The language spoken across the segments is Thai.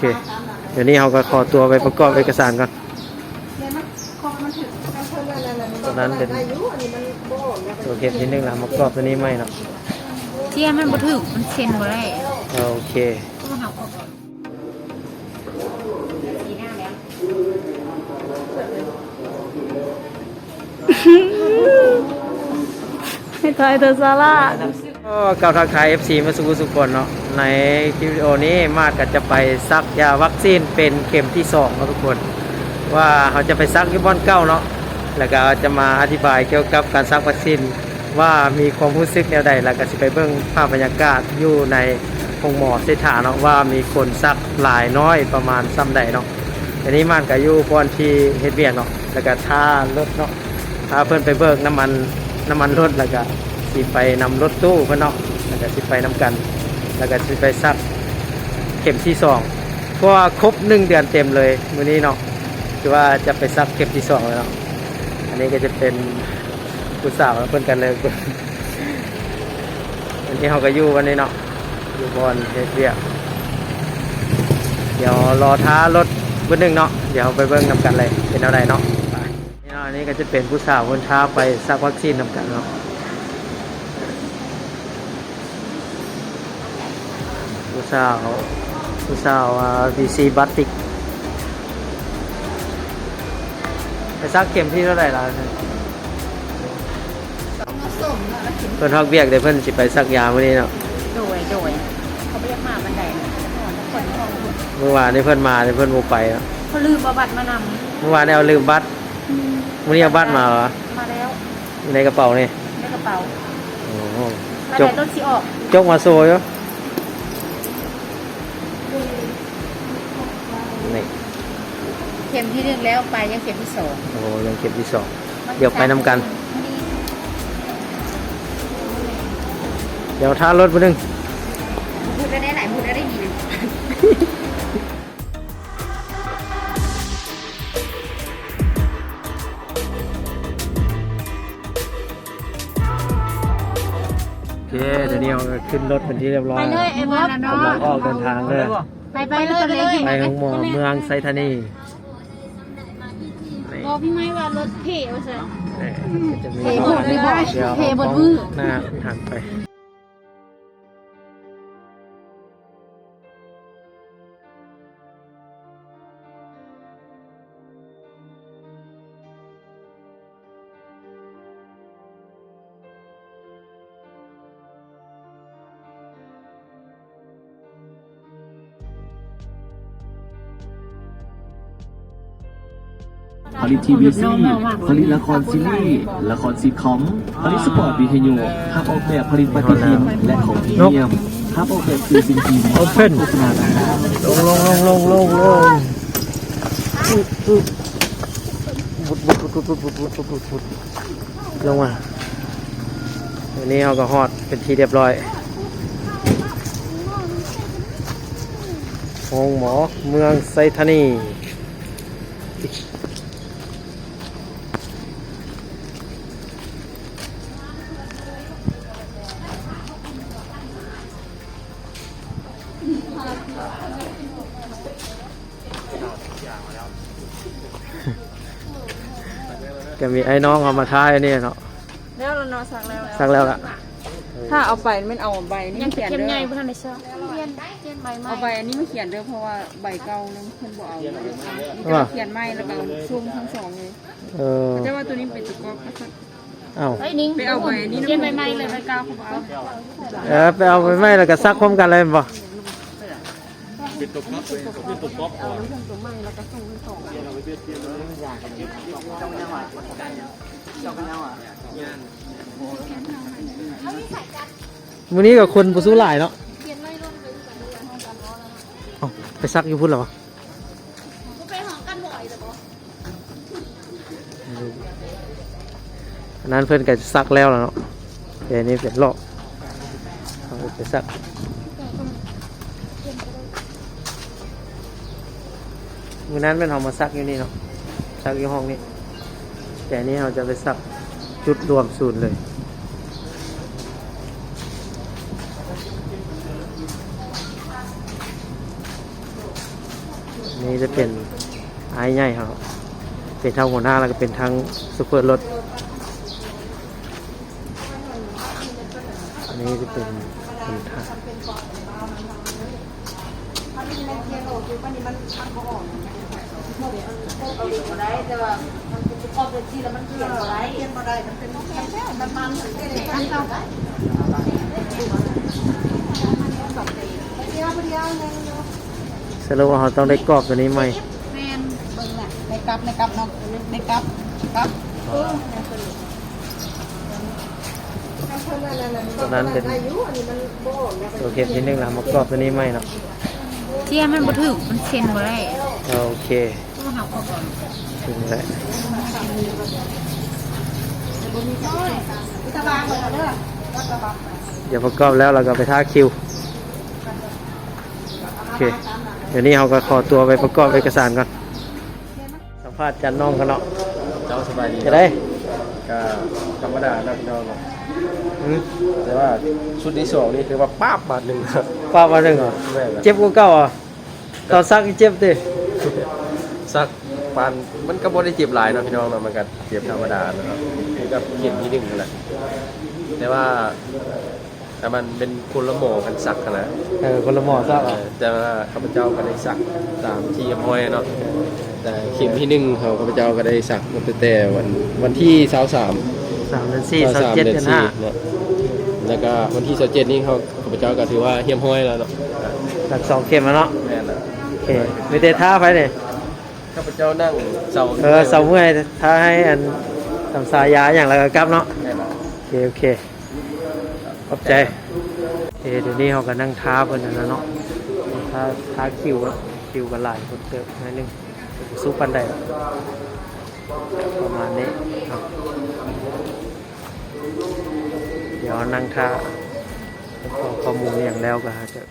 เค เดี๋ยวนี้เราก็ขอตัวไปประกอบเอกสารก่อนตอนนั้นเป็นตัวเข็มนิดนึงละประกอบตัวนี้ไม่เนาะเทียมันบ่ถึกมันเซ็นบ่ได้โอเคไม่ทายเธอซาร่า ก็กล่าวทักทาย FC มาสุกุสุกคนเนาะในคลิปวิดีโอนี้มาดก็จะไปซักยาวัคซีนเป็นเข็มที่สองเนาะทุกคน ว่าเขาจะไปซักที่บ้านเก้าเนาะแล้วก็จะมาอธิบายเกี่ยวกับการซักวัคซีนว่ามีความรู้สึกแนวใดแล้วก็สิไปเบิ่งภาพบรรยากาศอยู่ในห้องหมอเสถาเนาะว่ามีคนซักหลายน้อยประมาณซ้ำใดเนาะอันนี้มันก็อยู่ก่อนที่เฮ็ดเวียกเนาะแล้วก็ท่ารถเนาะพาเพิ่นไปเบิกน้ำมันน้ำมันรถแล้วก็ สิไปนำรถตู้เพิ่นเนาะแล้วก็สิไปนํกัน แล้วก็สิไปซักเข็มที่สองเพราะว่าครบหนึ่งเดือนเต็มเลยมื้อนี้เนาะคือว่าจะไปซักเข็มที่สองแล้วเนาะอันนี้ก็จะเป็นผู้สาวเพื่อนกันเลยวันนี้เขาก็อยู่วันนี้เนาะอยู่บอนเฮดเวียเดี๋ยวรอท้ารถเบอร์หนึ่งเนาะเดี๋ยวไปเบิ่งนำกันเลยเป็นอะไรเนาะนี่เนาะอันนี้ก็จะเป็นผู้สาวคนท้าไปซักวัคซีนนำกันเนาะ ผู้ สาวผู้สาวอ่า VC บัติก ไปซักเข็มที่เท่าไหร่ล่ะเพิ่นฮอกเบียกเดี๋ยวเพิ่นสิไปซักยามื้อนี้เนาะโดยโดยเขาไปเรียกมาบันไดนะก่อนทุกคนห้องเมื่อวานนี้เพิ่นมาเดี๋ยวเพิ่นบ่ไปเนาะเขาลืมเอาบัตรมานเมื่อวานนี้เอาลืมบัตรมื้อนี้เอาบัตรมาเหรอำมาแล้วอยู่ในกระเป๋านี่ในกระเป๋าโอ้โหบันจไดกรถสิออกจกมาโซอยู่นี่ เข็มที่หนึ่งแล้วไปยังเข็มที่สองโอ้โหยังเข็มที่สองเดี๋ยวไปนำกัน เดี๋ยวท่ารถมื้อนึงพูดได้ได้หลายพูดได้ได้ดีโอเคเดี๋ยวนี้เราขึ้นรถเป็นที่เรียบร้อยไปเลยไอ้บอสกำลังออกเดินทางเลยไปไปเลยไปเลยไปของหมอเมืองไซธานีนี่ บอกพี่ไม้ว่ารถเพ่ว่าซะนี่จะมีเทหมดเลยบ่เดี๋ยวเทหมดมือ หน้าหันไป ผลิตทีวีซีผลิตละครซีรีส์ละครซีคอมผลิตสปอร์ตวิทยุภาพออกแบบผลิตปฏิทินและของพรีเมียมภาพออกแบบคือสิ่งที่โอเพ่นโฆษณาต่งลงลงลงลงลงลงลงมาวันนี้เอากระหอดเป็นทีเรียบร้อยโรงหมอเมืองไซทานี ก็มีไอ้น้องเอามาท้ายอันนี่เนาะแล้วเรานอนสักแล้วสักแล้วล่ะ ถ้าเอาไปมันเอาใบนี่ยังเขียนเข็มเด้ใหญ่อบ่ทันได้ซ่อมเรียนเรียนใบไม้เอาใบอันนี้ไม่เขียนเด้อเพราะว่าใบเก่านั้นเพิ่นบ่เอามันจะเขียนไม่แล้วก็เอาช่วงทั้งสองเลยเออแต่ว่าตัวนี้เป็นตัวกอบก็สักเอ้าเฮ้ยนิ้งไปเอาใบนี้นะเรียนใบไม้เลยใบเก่าเขาบ่เอาเออไปเอาไปไหมแล้วก็ซักพร้อมกันเลยบ่ เป็นตัวก๊อปเป็นตกวก๊อปก่อนเรื่องตัวไม่แล้วก็ส่งต่อเเราไปเทียบเทียบแล้วอยากเทียบจ้างยัหวะจ้องยังหวะวันนี้กับคนปุสู้หลายเนาะไปซักอยู่พุ่นหรอไนั้นเพื่อนก็ซักแล้วเนาะเดี๋ยวนี้เป็นรอบเอาไปซัก มือนั้นเป็นเอามาซักอยู่นี่เนาะซักอยู่ห้องนี้ แต่อันนี้เราจะไปซักจุดรวมศูนย์เลยนี่จะเป็นไอ้ใหญ่ครับ เป็นทั้งหัวหน้าแล้วก็เป็นทั้งซูเปอร์รถ อันนี้จะเป็นคนท่า ได้แต่ว่ามันเป็นข้อเป็นที่แล้วมันเปลี่ยนอะไรเปลี่ยนอะไรมันเป็นแข็งแค่มันมันเหมือนกันเลยมันเข้ากันเดียวเดียวเลยสรุปว่าเราต้องได้กรอบตัวนี้ไหมแมนเบิ่งน่ะในกับในกับน้องในกับกับเออตัวนั้นเป็นตัวเก็บที่นึ่งแล้วมากรอบตัวนี้ไหมเนาะ เที่ยมันบ่ถึกมันเซ็นบ่ได้โอเคต้องหักออกก่อนถึงแล้วตะบางหมดแล้วเด้อวัดตะบางเดี๋ยวประกอบแล้วเราก็ไปท่าคิว โอเค เดี๋ยวนี้เราก็ขอตัวไปประกอบเอกสารก่อน สัมภาษณ์จันน้องกันเนาะเจ้าสบายดีจะได้ก็ธรรมดานะพี่น้องเนาะอืม แต่ว่าชุดที่สองนี่คือว่าป้าบบาทหนึ่งครับป้าวันหนึ่งเหรอแม่นเจ็บกูเก้าเหรอะตอนซักเจ็บดิสักปานมันก็บ่ได้เจ็บหลายเนาะพี่น้องเนาะมันก็เจ็บธรรมดานะครับคือกับเข็มที่หนึ่งนั่นแหละแต่ว่าแต่มันเป็นคนละหมอกันสักนะเออคนละหมอซักเหรอแต่ว่าข้าพเจ้าก็ได้สักตามที่อำห้อยเนาะแต่เข็มที่หนึ่งเขาข้าพเจ้าก็ได้สักตั้งแต่วันวันที่สาวสาม สามเดือนสี่สามเจ็ดเดือนห้าเนาะแล้วก็วันที่27นี่เขาข้าพเจ้าก็ถือว่าเฮียมห้อยแล้วเนาะหลักสองเข็มแล้วเนาะแม่นละโอเคมีแต่ท่าไปเนี่ยข้าพเจ้านั่งเสาเออเสาเมื่อยท่าให้อันทำสายยาอย่างไรก็กลับเนาะแม่นละโอเคโอเคขอบใจเอเดี๋ยวนี้เขาก็นั่งท้าเพิ่นนั่นนะเนาะท้าท้าคิวอะคิวกันหลายคนเติบหนิดนึงสู้ปันได้ประมาณนี้ครับเดี๋ยวนั่งท่าขอข้อมูลอย่างแล้วก็จะ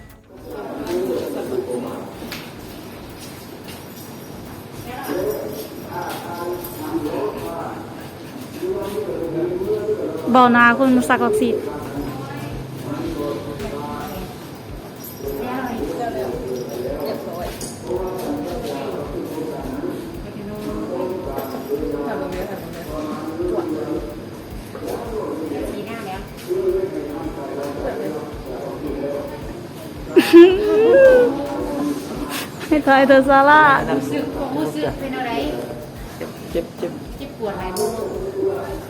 บ่นาคนสักวัคซีน ให้ทายเธอซาร่ารู้สึกความรู้สึกเป็นอะไรเจ็บเจ็บเจ็บปวดอะไรบ้าง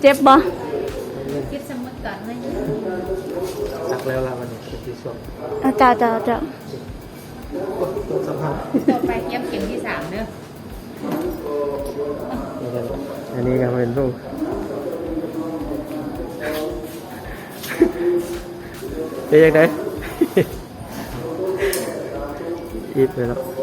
เจ็บบ่เจ็บสมุดก่อนเลยสักแล้วละมันนี้เป็นที่สองอาจารย์จ้าจ้าต้องสัมภาษณ์ต่อไปเยี่ยมเข็มที่สามเนอะอันนี้ก็เป็นลูกเป็นยังไงอีบเลยเนาะ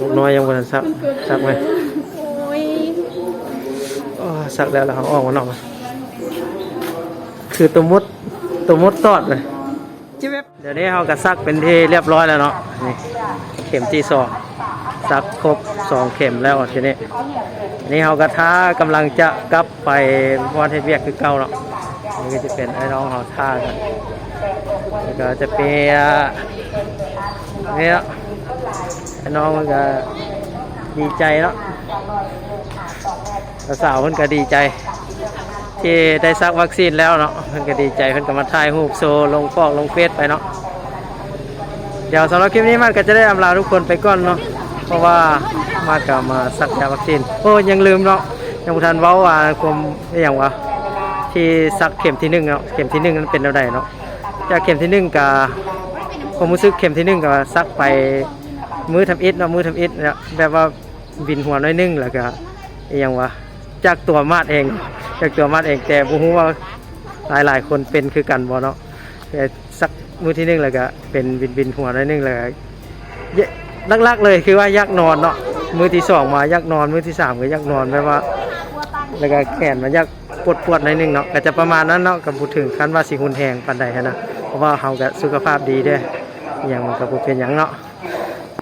ลูกน้อยยังวันสักสักไหมโอ้ยอ๋อสักแล้วแล้วเขาออกมาหน่อยคือตัวมดตัวมดตอดเลยจิ๊บเว็บเดี๋ยวนี้เขาก็ซักเป็นที่เรียบร้อยแล้วเนาะนี่เข็มที่สอง ซักครบสองเข็มแล้วทีนี้นนี้เขากระทากำลังจะกลับไปวันเทศเวียกคือเก่าเนาะนี่ก็จะเป็นไอ้น้องเขาท่ากันแล้วก็จะเป็นนี่เนาะไอ้น้องมันก็ดีใจเนาะสาวเพิ่นก็ดีใจ ที่ได้ซักวัคซีนแล้วเนาะเพิ่นก็ดีใจเพิ่นก็มาถ่ายรูปโซลงฟอกลงเฟซไปเนาะเดี๋ยวสำหรับคลิปนี้มันก็จะได้อำลาทุกคนไปก่อนเนาะ เพราะว่ามากับมาสักยาวัคซีนโอ้ยังลืมเนาะยังบ่ทันเว้าว่าความอย่างวะที่ซักเข็มที่หนึ่งเนาะเข็มที่หนึ่งนั้นเป็นอะไรเนาะจากเข็มที่หนึ่งกับความรู้สึกเข็มที่หนึ่งกับซักไปมือทำอิฐเนาะมือทำอิฐเนี่ยแบบว่าบินหัวน้อยนึงแล้วก็อหยังวะจากตัวมาดเองจากตัวมาดเองแต่บ่ฮู้ว่าหลายหลายคนเป็นคือกันบ่เนาะแต่สักมือที่หนึ่งแล้วก็เป็นบินบินหัวน้อยนึงแล้วก็เยอะ ลักๆเลยคือว่ายักนอนเนาะมือที่สองมายักนอน มือที่สามก็ยักนอนแบบว่า แล้วก็แขนมันยักปวดปวดๆหน่อยนึงเนาะก็จะประมาณนั้นเนาะกับพูดถึงคันว่าสิหุนแหงปานใดนะเพราะว่าเฮาก็สุขภาพดีด้ออย่างมันก็บ่เป็นหยังเนาะ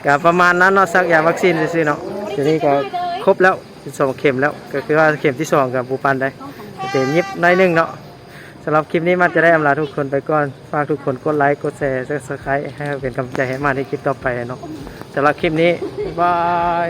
ก็ประมาณนั้นเนาะสักยาวัคซีนซื่อๆเนาะทีนี้ก็ครบแล้วสองเข็มแล้วก็คือว่าเข็มที่สองกับปูปันได้เต็มยิบหน้อยนึงเนาะ สำหรับคลิปนี้มันจะได้อำลาทุกคนไปก่อน ฝากทุกคนกดไลค์ กดแชร์ซับสไครต์ให้เป็นกำลังใจให้มาในคลิปต่อไปเนาะสำหรับคลิปนี้บ๊ายบาย